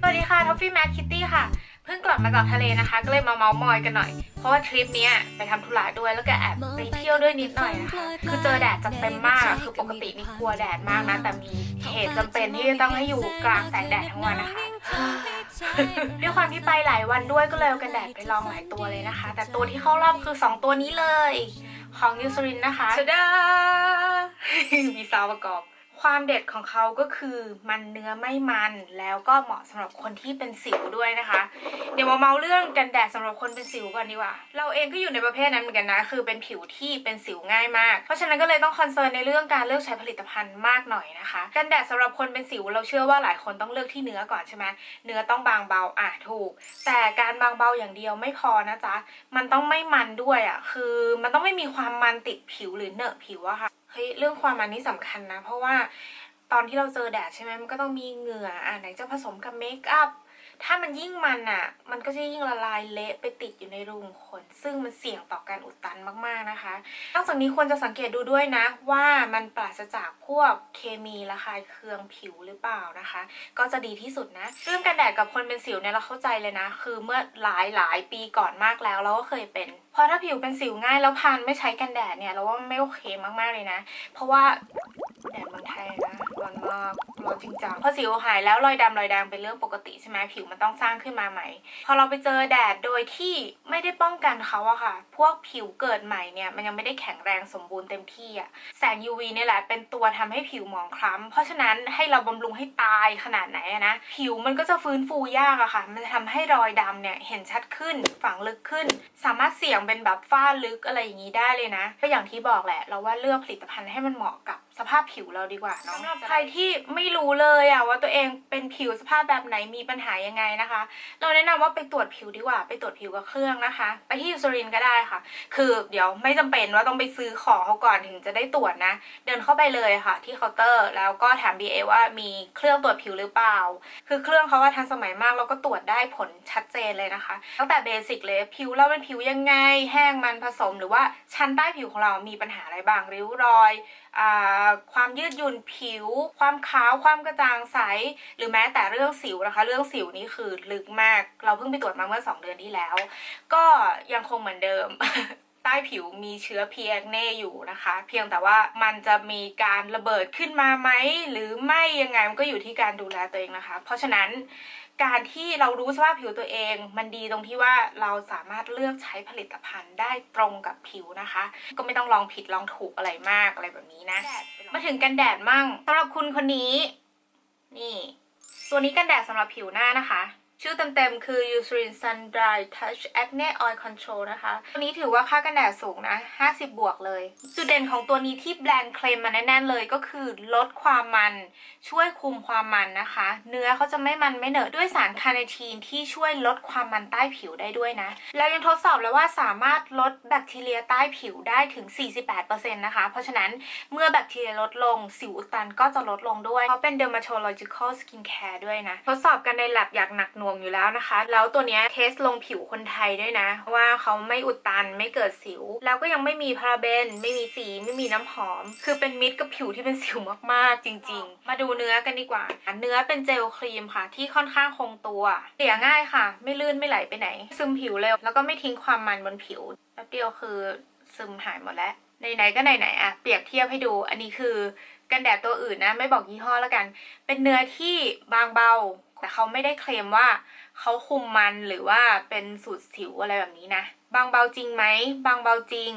สวัสดีค่ะท็อฟฟี่แมทคิตตี้ค่ะ เพิ่งกลับมาจากทะเลนะคะ ก็เลยมาเมาส์มอยกันหน่อย เพราะว่าทริปนี้ไปทำธุระด้วยแล้วก็แอบไปเที่ยวด้วยนิดหน่อยนะคะ คือเจอแดดจัดเต็มมากอะคือปกตินี่กลัวแดดมากนะ แต่มีเหตุจำเป็นที่จะต้องให้อยู่กลางแสงแดดทั้งวันนะคะด้วยความที่ไปหลายวันด้วยก็เลยเอากันแดดไปลองหลายตัวเลยนะคะ แต่ตัวที่เข้ารอบคือ 2 ตัวนี้เลย ของยูซรินนะคะชดามีซาวประกอบ ความเด็ดของเขาก็คือมันเนื้อไม่มันแล้วก็เหมาะสำหรับคนที่เป็นสิวด้วยนะคะ เดี๋ยวมาเมาเรื่องกันแดดสำหรับคนเป็นสิวก่อนดีกว่า เราเองก็อยู่ในประเภทนั้นเหมือนกันนะ คือเป็นผิวที่เป็นสิวง่ายมาก เพราะฉะนั้นก็เลยต้องคอนเซิร์นในเรื่องการเลือกใช้ผลิตภัณฑ์มากหน่อยนะคะ กันแดดสำหรับคนเป็นสิว เราเชื่อว่าหลายคนต้องเลือกที่เนื้อก่อนใช่ไหมเนื้อต้องบางเบาอะถูก แต่การบางเบาอย่างเดียวไม่พอนะจ๊ะมันต้องไม่มันด้วยอะคือมันต้องไม่มีความมันติดผิวหรือเหนอะผิวอะค่ะ เฮ้ยเรื่องความมันนี่สำคัญนะ เพราะว่าตอนที่เราเจอแดดใช่ไหมมันก็ต้องมีเหงื่ออะไหนจะผสมกับเมคอัพ ถ้ามันยิ่งมันอะ มันก็จะยิ่งละลายเละไปติดอยู่ในรูขุมขน ซึ่งมันเสี่ยงต่อการอุดตันมากๆนะคะนอกจากนี้ควรจะสังเกตดูด้วยนะ ว่ามันปราศจากพวกเคมีระคายเคืองผิวหรือเปล่านะคะ ก็จะดีที่สุดนะ เรื่องกันแดดกับคนเป็นสิวเนี่ยเราเข้าใจเลยนะ คือเมื่อหลายหลายปีก่อนมากแล้วเราก็เคยเป็นเพราะถ้าผิวเป็นสิวง่ายแล้วพันไม่ใช้กันแดดเนี่ยเราว่าไม่โอเคมากๆเลยนะ เพราะว่าแดดเมืองไทยนะร้อนมาก ร้อจริงจังพอสิวหายแล้วรอยดำรอยแดงเป็นเรื่องปกติใช่ไหมผิวมันต้องสร้างขึ้นมาใหม่ พอเราไปเจอแดดโดยที่ไม่ได้ป้องกันเขาอะค่ะ พวกผิวเกิดใหม่เนี่ยมันยังไม่ได้แข็งแรงสมบูรณ์เต็มที่อะแสง UV เนี่ยแหละเป็นตัวทำให้ผิวหมองคล้ำเพราะฉะนั้นให้เราบำรุงให้ตายขนาดไหนอะนะผิวมันก็จะฟื้นฟูยากอะค่ะ มันจะทำให้รอยดำเนี่ยเห็นชัดขึ้นฝังลึกขึ้น สามารถเสี่ยงเป็นแบบฝ้าลึกอะไรอย่างนี้ได้เลยนะก็อย่างที่บอกแหละ เราว่าเลือกผลิตภัณฑ์ให้มันเหมาะกับสภาพผิวเราดีกว่าเนาะสำหรับใครที่ไม่รู้เลยอะว่าตัวเองเป็นผิวสภาพแบบไหนมีปัญหายังไงนะคะ เราแนะนำว่าไปตรวจผิวดีกว่า ไปตรวจผิวกับเครื่องนะคะ ไปที่ยูซรินก็ได้ค่ะ คือเดี๋ยวไม่จำเป็นว่าต้องไปซื้อของเขาก่อนถึงจะได้ตรวจนะ เดินเข้าไปเลยค่ะ ที่เคาน์เตอร์แล้วก็ถาม BA ว่ามีเครื่องตรวจผิวหรือเปล่า คือเครื่องเขาว่าทันสมัยมากแล้วก็ตรวจได้ผลชัดเจนเลยนะคะตั้งแต่เบสิกเลยผิวเราเป็นผิวยังไง แห้งมันผสมหรือว่าชั้นใต้ผิวของเรามีปัญหาอะไรบ้างริ้วรอยอ่าความยืดหยุ่นผิว ความขาวความกระจ่างใส หรือแม้แต่เรื่องสิวนะคะ เรื่องสิวนี่คือลึกมาก เราเพิ่งไปตรวจมาเมื่อ 2 เดือนที่แล้ว ก็ยังคงเหมือนเดิมใต้ผิวมีเชื้อพีแอกเน่อยู่นะคะ เพียงแต่ว่ามันจะมีการระเบิดขึ้นมาไหม หรือไม่ยังไงมันก็อยู่ที่การดูแลตัวเองนะคะ เพราะฉะนั้น การที่เรารู้สภาพผิวตัวเอง มันดีตรงที่ว่าเราสามารถเลือกใช้ผลิตภัณฑ์ได้ตรงกับผิวนะคะ ก็ไม่ต้องลองผิดลองถูกอะไรมากอะไรแบบนี้นะ มาถึงกันแดดมั่งสำหรับคุณคนนี้ นี่ ตัวนี้กันแดดสำหรับผิวหน้านะคะ ชื่อเต็มๆ คือ Eucerin Sun Dry Touch Acne Oil Control นะคะ ตัวนี้ถือว่าค่ากันแดดสูงนะ 50 บวกเลย จุดเด่นของตัวนี้ที่แบรนด์เคลมมาแน่ๆเลยก็คือลดความมัน ช่วยคุมความมันนะคะ เนื้อเขาจะไม่มันไม่เหนอะด้วยสารคาเนทีนที่ช่วยลดความมันใต้ผิวได้ด้วยนะแล้วยังทดสอบแล้วว่าสามารถลดแบคทีเรียใต้ผิวได้ถึง 48%นะคะ เพราะฉะนั้นเมื่อแบคทีเรียลดลง สิวอุดตันก็จะลดลงด้วยเขาเป็น dermatological skincare ด้วยนะ ทดสอบกันใน lab อย่างหนักหน่วงอยู่แล้วนะคะ แล้วตัวเนี้ยเทสลงผิวคนไทยด้วยนะ ว่าเขาไม่อุดตันไม่เกิดสิว แล้วก็ยังไม่มีพาราเบน ไม่มีสีไม่มีน้ำหอม คือเป็นมิตรกับผิวที่เป็นสิวมากๆ จริง ๆ มาดูเนื้อกันดีกว่า เนื้อเป็นเจลครีมค่ะ ที่ค่อนข้างคงตัวเสียง่ายค่ะ ไม่ลื่นไม่ไหลไปไหน ซึมผิวเร็วแล้วก็ไม่ทิ้งความมันบนผิวแป๊บเดียวคือซึมหายหมดแล้วไหนๆก็ไหนๆอะเปรียบเทียบให้ดูอันนี้คือกันแดดตัวอื่นนะ ไม่บอกยี่ห้อแล้วกัน เป็นเนื้อที่บางเบา แต่เขาไม่ได้เคลมว่าเขาคุมมันหรือว่าเป็นสูตรสิวอะไรแบบนี้นะ บางเบาจริงไหม บางเบาจริง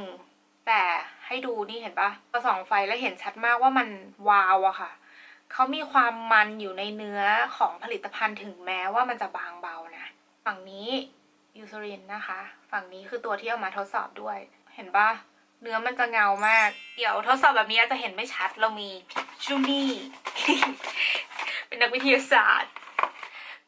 แต่ให้ดูนี่เห็นปะพอส่องไฟแล้วเห็นชัดมากว่ามันวาวอะค่ะ เขามีความมันอยู่ในเนื้อของผลิตภัณฑ์ถึงแม้ว่ามันจะบางเบานะ ฝั่งนี้ยูซรินนะคะ ฝั่งนี้คือตัวที่เอามาทดสอบด้วย เห็นปะเนื้อมันจะเงามาก เดี๋ยวทดสอบแบบนี้จจะเห็นไม่ชัด เรามีจูนี่ เป็นนักวิทยาศาสตร์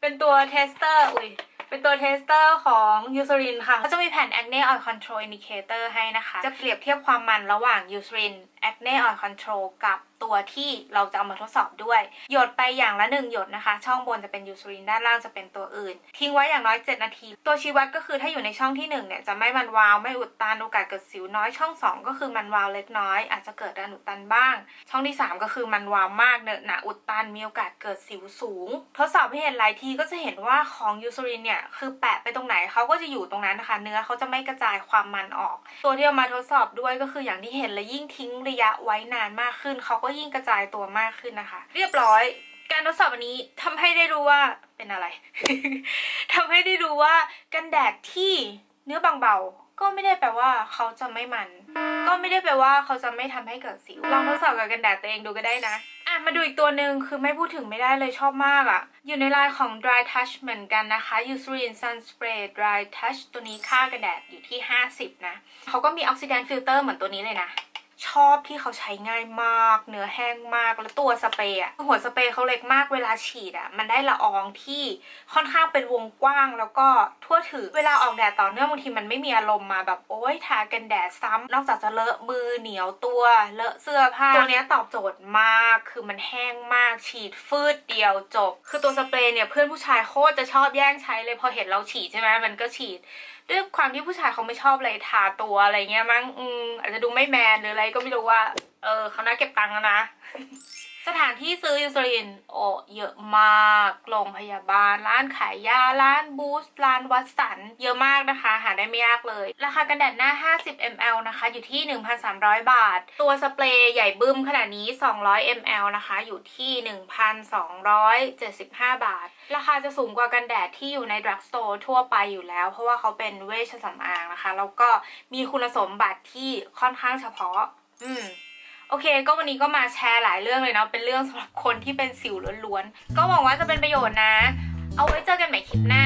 เป็นตัวเทสเตอร์อุ้ยเป็นตัวเทสเตอร์ของยูซูรินค่ะเขาจะมีแผ่น Acne Oil Control Indicator ให้นะคะ จะเปรียบเทียบความมันระหว่างยูซูริน acne oil control กับตัวที่เราจะเอามาทดสอบด้วย หยดไปอย่างละหนึ่งหยดนะคะ ช่องบนจะเป็นยูซูรินด้านล่างจะเป็นตัวอื่น ทิ้งไว้อย่างน้อย 7 นาที ตัวชี้วัดก็คือถ้าอยู่ในช่องที่1เนี่ยจะไม่มันวาว ไม่อุดตันโอกาสเกิดสิวน้อยช่อง 2 ก็คือมันวาวเล็กน้อย อาจจะเกิดการอุดตันบ้าง ช่องที่ 3 ก็คือมันวาวมากเนอะหนาอุดตันมีโอกาสเกิดสิวสูง ทดสอบให้เห็นหลายทีก็จะเห็นว่าของยูซูรินเนี่ยคือแปะไปตรงไหนเขาก็จะอยู่ตรงนั้นนะคะ เนื้อเขาจะไม่กระจายความมันออก ตัวที่เอามาทดสอบด้วยก็คืออย่างที่เห็นเลยยิ่งทิ้งระยะไว้นานมากขึ้น เขาก็ยิ่งกระจายตัวมากขึ้นนะคะ เรียบร้อย การทดสอบวันนี้ทำให้ได้รู้ว่าเป็นอะไรทำให้ได้รู้ว่ากันแดดที่เนื้อบางเบาก็ไม่ได้แปลว่าเขาจะไม่มัน ก็ไม่ได้แปลว่าเขาจะไม่ทำให้เกิดสิว ลองทดสอบกับกันแดดตัวเองดูก็ได้นะ อะ มาดูอีกตัวหนึ่งคือไม่พูดถึงไม่ได้เลยชอบมากอะ่ะ อยู่ในลายของ dry touch เหมือนกันนะคะ Eucerin Sun Spray Dry Touch ตัวนี้ค่ากันแดดอยู่ที่ 50 นะ เขาก็มีออกซิแดนฟิลเตอร์เหมือนตัวนี้เลยนะ ชอบที่เขาใช้ง่ายมาก เนื้อแห้งมาก แล้วตัวสเปรย์อะหัวสเปรย์เขาเล็กมากเวลาฉีดอะมันได้ละอองที่ค่อนข้างเป็นวงกว้างแล้วก็ทั่วถึงเวลาออกแดดต่อเนื่องบางทีมันไม่มีอารมณ์มาแบบโอ๊ยทากันแดดซ้ำนอกจากจะเลอะมือเหนียวตัวเลอะเสื้อผ้าตัวนี้ตอบโจทย์มากคือมันแห้งมากฉีดฟืดเดียวจบ คือตัวสเปรย์เนี่ยเพื่อนผู้ชายโคตรจะชอบแย่งใช้เลยพอเห็นเราฉีดใช่ไหมมันก็ฉีด ด้วยความที่ผู้ชายเขาไม่ชอบอะไรทาตัวอะไรเงี้ยมั้งอืมอาจจะดูไม่แมนหรืออะไรก็ไม่รู้ว่า เออเขาน่าเก็บตังค์แล้วนะ สถานที่ซื้อยูซรินโอ้เยอะมากโรงพยาบาล ร้านขายยา ร้านบูสต์ร้านวัดสัน เยอะมากนะคะ หาได้ไม่ยากเลย ราคากันแดดหน้า 50 ml นะคะ อยู่ที่ 1,300 บาท ตัวสเปรย์ใหญ่บึ้มขนาดนี้ 200 ml นะคะ อยู่ที่ 1,275 บาท ราคาจะสูงกว่ากันแดดที่อยู่ในดรักสโตร์ทั่วไปอยู่แล้ว เพราะว่าเขาเป็นเวชสำอางนะคะ แล้วก็มีคุณสมบัติที่ค่อนข้างเฉพาะ อืม โอเค ก็วันนี้ก็มาแชร์หลายเรื่องเลยเนาะเป็นเรื่องสำหรับคนที่เป็นสิวล้วนๆ ก็หวังว่าจะเป็นประโยชน์นะ เอาไว้เจอกันใหม่คลิปหน้า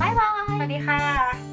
บ๊ายบายสวัสดีค่ะ